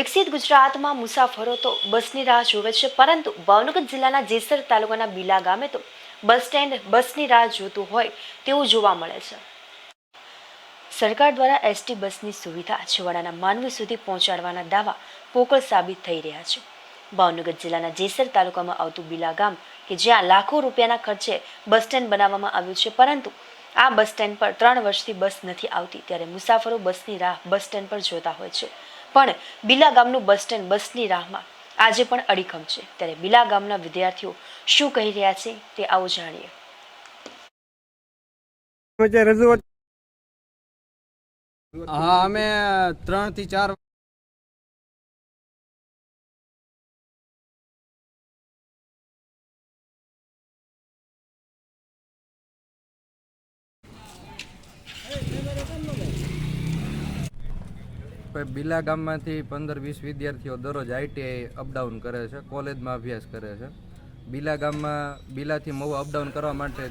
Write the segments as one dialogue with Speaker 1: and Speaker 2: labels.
Speaker 1: વિકસિત ગુજરાતમાં મુસાફરો તો બસની રાહ જોવે છે, પરંતુ ભાવનગર જિલ્લાના જેસર તાલુકાના બિલા ગામે તો બસ સ્ટેન્ડ બસની રાહ જોતું હોય તેવું જોવા મળે છે. સરકાર દ્વારા એસટી બસની સુવિધા છેવાડાના માનવી સુધી પહોંચાડવાના દાવા પોકળ સાબિત થઈ રહ્યા છે. ભાવનગર જિલ્લાના જેસર તાલુકામાં આવતું બીલા ગામ કે જ્યાં લાખો રૂપિયાના ખર્ચે બસ સ્ટેન્ડ બનાવવામાં આવ્યું છે, પરંતુ આ બસ સ્ટેન્ડ પર ત્રણ વર્ષથી બસ નથી આવતી. ત્યારે મુસાફરો બસની રાહ બસ સ્ટેન્ડ પર જોતા હોય છે. પણ બિલા ગામનું બસ સ્ટેન્ડ બસની રાહમાં આજે પણ અડીખમ છે. ત્યારે બીલા ગામના વિદ્યાર્થીઓ શું કહી રહ્યા છે તે આવો જાણીએ.
Speaker 2: હા અમે ત્રણથી ચાર બિલા ગામમાંથી પંદર વીસ વિદ્યાર્થીઓ દરરોજ આઈટીઆઈ અપડાઉન કરે છે કોલેજમાં અભ્યાસ કરે છે. બિલા ગામમાં બિલાથી મહુ અપડાઉન કરવા માટે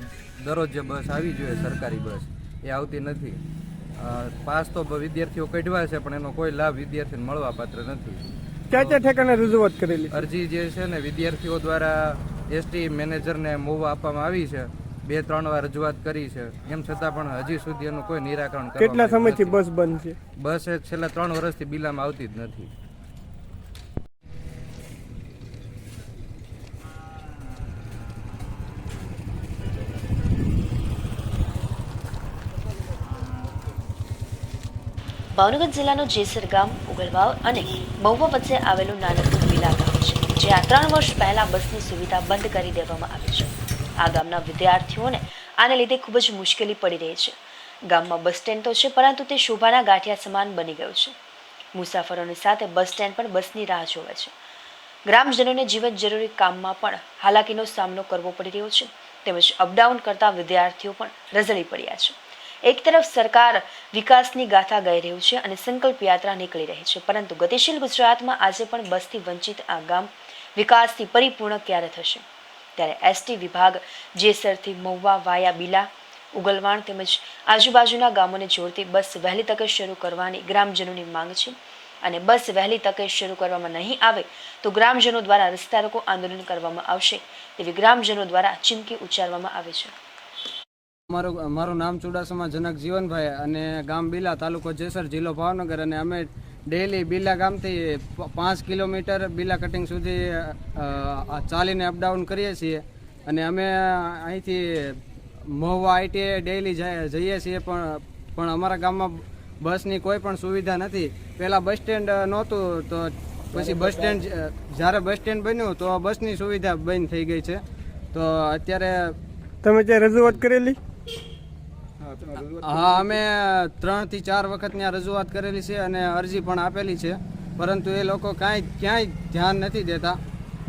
Speaker 2: દરરોજ જે બસ આવી જોઈએ સરકારી બસ એ આવતી નથી. પાસ તો વિદ્યાર્થીઓ કઢવા છે પણ એનો કોઈ લાભ વિદ્યાર્થીને મળવા પાત્ર નથી.
Speaker 3: ક્યાં ક્યાં ઠેકાણે રજૂઆત કરેલી
Speaker 2: અરજી જે છે ને વિદ્યાર્થીઓ દ્વારા એસટી મેનેજરને મોવા આપવામાં આવી છે. બે ત્રણ વાર રજૂઆત કરી છે. એમ છતાં પણ હજી સુધી એનું કોઈ નિરાકરણ
Speaker 3: કેટલા સમયથી બસ બંધ છે?
Speaker 2: બસ એ છેલ્લા ત્રણ વર્ષથી બિલામાં આવતી જ નથી.
Speaker 1: ભાવનગર જિલ્લાનું જેસર ગામ ઉગલવાવ અને મહુવા વચ્ચે આવેલું નાનકડું બીલા ગામ છે જ્યાં ત્રણ વર્ષ પહેલા બસની સુવિધા બંધ કરી દેવામાં આવી છે. આ ગામના વિદ્યાર્થીઓને આને લીધે ખૂબ જ મુશ્કેલી પડી રહી છે. ગામમાં બસ સ્ટેન્ડ તો છે, પરંતુ તે શોભાના ગાંઠિયા સમાન બની ગયું છે. મુસાફરોની સાથે બસ સ્ટેન્ડ પણ બસની રાહ જોવે છે. ગ્રામજનોને જીવન જરૂરી કામમાં પણ હાલાકીનો સામનો કરવો પડી રહ્યો છે. તેમજ અપડાઉન કરતા વિદ્યાર્થીઓ પણ રઝળી પડ્યા છે. એક તરફ સરકાર વિકાસની ગાથા ગાઈ રહ્યું છે અને સંકલ્પ યાત્રા નીકળી રહી છે, પરંતુ ગતિશીલ ગુજરાતમાં આજે પણ બસથી વંચિત આ ગામ વિકાસથી પરિપૂર્ણ ક્યારે થશે? ત્યારે એસટી વિભાગ જેસરથી મહુવા વાયા બિલા, ઉગલવાણ તેમજ આજુબાજુના ગામોને જોડતી બસ વહેલી તકે શરૂ કરવાની ગ્રામજનોની માંગ છે. અને બસ વહેલી તકે શરૂ કરવામાં નહીં આવે તો ગ્રામજનો દ્વારા રસ્તા રોકો આંદોલન કરવામાં આવશે તેવી ગ્રામજનો દ્વારા ચીમકી ઉચ્ચારવામાં આવે છે.
Speaker 2: મારું મારું નામ ચુડાસમા જનક જીવનભાઈ અને ગામ બિલા તાલુકો જેસર જિલ્લો ભાવનગર અને અમે ડેલી બિલા ગામથી પાંચ કિલોમીટર બિલા કટિંગ સુધી ચાલીને અપડાઉન કરીએ છીએ. અને અમે અહીંથી મહુવા આઈટીઆઈ ડેલી જઈએ છીએ પણ પણ અમારા ગામમાં બસની કોઈ પણ સુવિધા નથી. પહેલાં બસ સ્ટેન્ડ નહોતું તો પછી બસ સ્ટેન્ડ જ્યારે બસ સ્ટેન્ડ બન્યું તો બસની સુવિધા બંધ થઈ ગઈ છે. તો અત્યારે
Speaker 3: તમે જે રજૂઆત કરેલી?
Speaker 2: હા અમે ત્રણથી ચાર વખત ત્યાં રજૂઆત કરેલી છે અને અરજી પણ આપેલી છે. પરંતુ એ લોકો કાંઈ ક્યાંય ધ્યાન નથી દેતા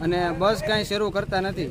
Speaker 2: અને બસ કાંઈ શરૂ કરતા નથી.